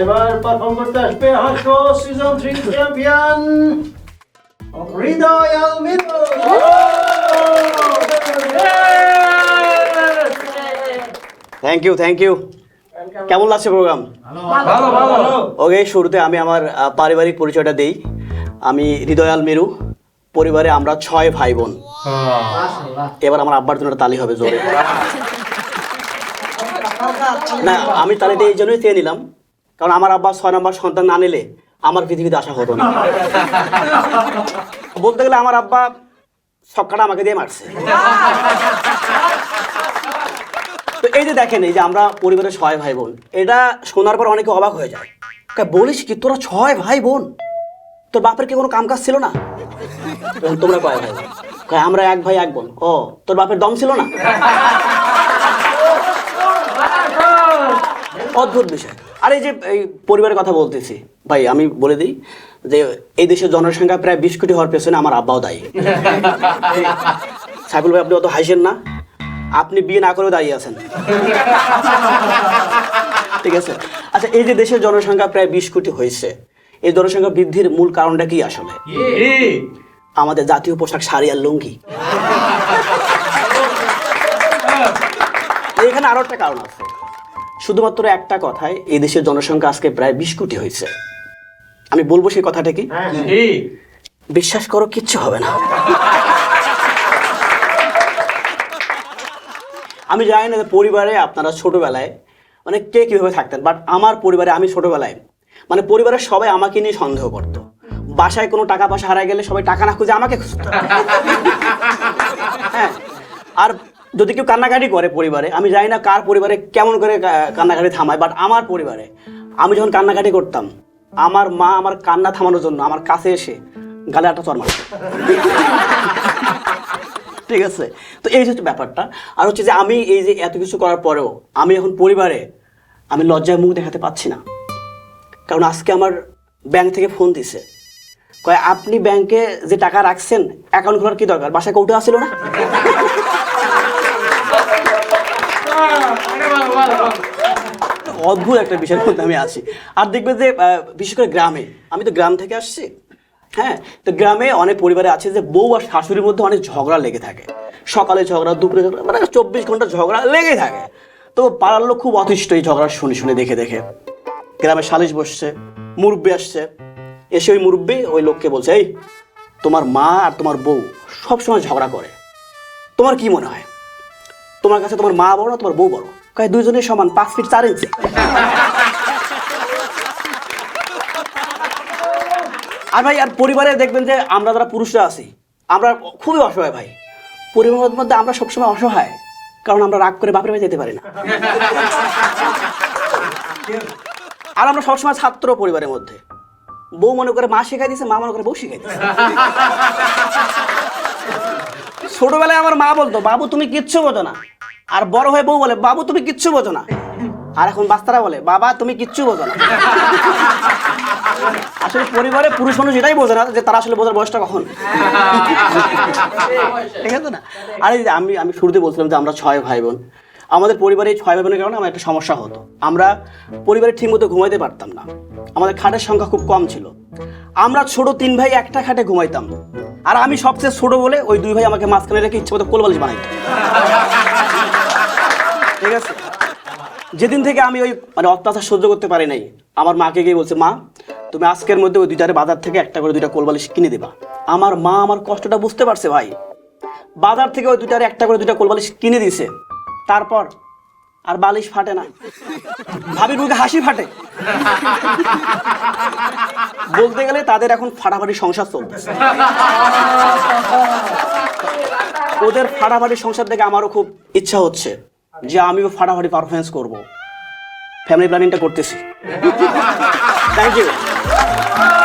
এবার পারফর্ম করতে আসবে হাস্য সিজন থ্রি চ্যাম্পিয়ন হৃদয় আলমিদো থ্যাংক ইউ থ্যাংক ইউ কেমন লাগছে প্রোগ্রাম ওকে শুরুতে আমি আমার পারিবারিক পরিচয়টা দেই। আমি হৃদয়াল মেরু পরিবারে আমরা ছয় ভাই বোন এবার আমার আব্বার জন্য তালি হবে জোরে। না আমি তালিটা এই জন্যই চেয়ে নিলাম কারণ আমার আব্বা ছয় নম্বর সন্তান না নিলে আমার পৃথিবীতে আসা হতো না। বলতে গেলে আমার আব্বা সবকাটা আমাকে দিয়ে মারছে। এই যে দেখেন, এই যে আমরা পরিবারের ছয় ভাই বোন এটা শোনার পর অনেকে অবাক হয়ে যায়। বলিস কি, তোরা ছয় ভাই বোন তোর বাপের কি কোনো কাম কাজ ছিল না? তোমরা কয় ভাই কয়, আমরা এক ভাই, এক বোন। ও, তোর বাপের দম ছিল না? অদ্ভুত বিষয়। আর এই যে, এই পরিবারের কথা বলতেছি, ভাই, আমি বলে দিই যে, এই দেশের জনসংখ্যা প্রায় বিশ কোটি হওয়ার পেছনে আমার আব্বাও দায়ী। সাইফুল ভাই, আপনি অত হাসেন না। আপনি বিয়ে না করেও দাঁড়িয়ে আছেন। ঠিক আছে? আচ্ছা এই যে দেশের জনসংখ্যা প্রায় বিশ কোটি হয়েছে এই জনসংখ্যা বৃদ্ধির মূল কারণটা কি আসলে? আমাদের জাতীয় পোশাক শাড়ি আর লুঙ্গি। এখানে আরও একটা কারণ আছে। শুধুমাত্র একটা কথায় এই দেশের জনসংখ্যা আজকে প্রায় বিশ কোটি হয়েছে। আমি বলব সেই কথাটা কি? বিশ্বাস করো কিচ্ছু হবে না। আমি জানি না যে পরিবারে আপনারা ছোটোবেলায় মানে কে কীভাবে থাকতেন বাট আমার পরিবারে আমি ছোটবেলায় মানে পরিবারের সবাই আমাকে নিয়ে সন্দেহ করত। বাসায় কোনো টাকা পয়সা হারায় গেলে সবাই টাকা না খুঁজে আমাকে খুঁজতো। হ্যাঁ আর যদি কেউ কান্নাকাটি করে পরিবারে, আমি জানি না কার পরিবারে কেমন করে কান্নাকাটি থামায় বাট আমার পরিবারে আমি যখন কান্নাকাটি করতাম, আমার মা আমার কান্না থামানোর জন্য আমার কাছে এসে গালে একটা চর মারতো ঠিক আছে? তো এই হচ্ছে ব্যাপারটা। আর হচ্ছে যে আমি এই যে এত কিছু করার পরেও আমি এখন পরিবারে আমি লজ্জায় মুখ দেখাতে পাচ্ছি না। কারণ আজকে আমার ব্যাংক থেকে ফোন দিছে। কয়, আপনি ব্যাংকে যে টাকা রাখছেন অ্যাকাউন্ট খোলার কি দরকার? বাসায় কৌটো আসছিল না? অদ্ভুত একটা বিষয়ের মধ্যে আমি আছি। আর দেখবে যে বিশেষ করে গ্রামে, আমি তো গ্রাম থেকে আসছি। হ্যাঁ তো গ্রামে অনেক পরিবারে আছে যে বউ আর শাশুড়ির মধ্যে অনেক ঝগড়া লেগে থাকে। সকালে ঝগড়া, দুপুরে ঝগড়া মানে চব্বিশ ঘণ্টা ঝগড়া লেগে থাকে। তো পাড়ার লোক খুব অতিষ্ঠ এই ঝগড়া শুনে শুনে দেখে দেখে। গ্রামে সালিশ বসছে, মুরব্বী আসছে। এসে ওই মুরব্বী ওই লোককে বলছে, এই, তোমার মা আর তোমার বউ সবসময় ঝগড়া করে। তোমার কি মনে হয়? তোমার কাছে তোমার মা বড় না তোমার বউ বড়? কয় দুইজনের সমান পাঁচ ফিট চার ইঞ্চি আর ভাই, আর পরিবারে দেখবেন যে আমরা যারা পুরুষরা আছি, আমরা খুবই অসহায় ভাই। পরিবারের মধ্যে আমরা সবসময় অসহায়, কারণ আমরা রাগ করে বাপের যেতে পারি না। আর আমরা সবসময় ছাত্র পরিবারের মধ্যে। বউ মনে করে মা শেখাই দিছে, মা মনে করে বউ শিখাই দিছে। ছোটবেলায় আমার মা বলতো, বাবু, তুমি কিচ্ছু বোঝো না। আর বড় হয়ে বউ বলে, বাবু, তুমি কিচ্ছু বোঝো না। আর এখন বাচ্চারা বলে, বাবা, তুমি কিচ্ছু বোঝো না। আসলে পরিবারে পুরুষ মানুষ এটাই বোঝে না যে তারা আসলে বোঝার বয়সটা কখন। ঠিক আছে না? আর আমি আমি শুরুতে বলছিলাম যে আমরা ছয় ভাই বোন আমাদের পরিবারে ছয় ভাই বোনের কারণে আমার একটা সমস্যা হতো। আমরা পরিবারে ঠিকমতো ঘুমাইতে পারতাম না। আমাদের খাটের সংখ্যা খুব কম ছিল। আমরা ছোট তিন ভাই একটা খাটে ঘুমাইতাম। আর আমি সবচেয়ে ছোট বলে ওই দুই ভাই আমাকে মাঝখানে রেখে ইচ্ছে মতো কোলবালিশ বানাইতো। ঠিক আছে? যেদিন থেকে আমি ওই মানে অত্যাচার সহ্য করতে পারি নাই, আমার মাকে গিয়ে বলছে, মা তুমি আজকের মধ্যে ওই দুইটারে বাজার থেকে একটা করে দুইটা কোলবালিশ কিনে দেবা। আমার মা আমার কষ্টটা বুঝতে পারছে ভাই। বাজার থেকে ওই দুইটারে একটা করে দুইটা কোলবালিশ কিনে দিছে তারপর আর বালিশ ফাটে না। ভাবির মুখে হাসি ফাটে। বলতে গেলে তাদের এখন ফাটাফাটি সংসার চলতেছে। ওদের ফাটাফাটি সংসার থেকে আমারও খুব ইচ্ছা হচ্ছে যে আমিও ফাটাফাটি পারফরমেন্স করব। ফ্যামিলি প্ল্যানিংটা করতেছি। Thank you Woo!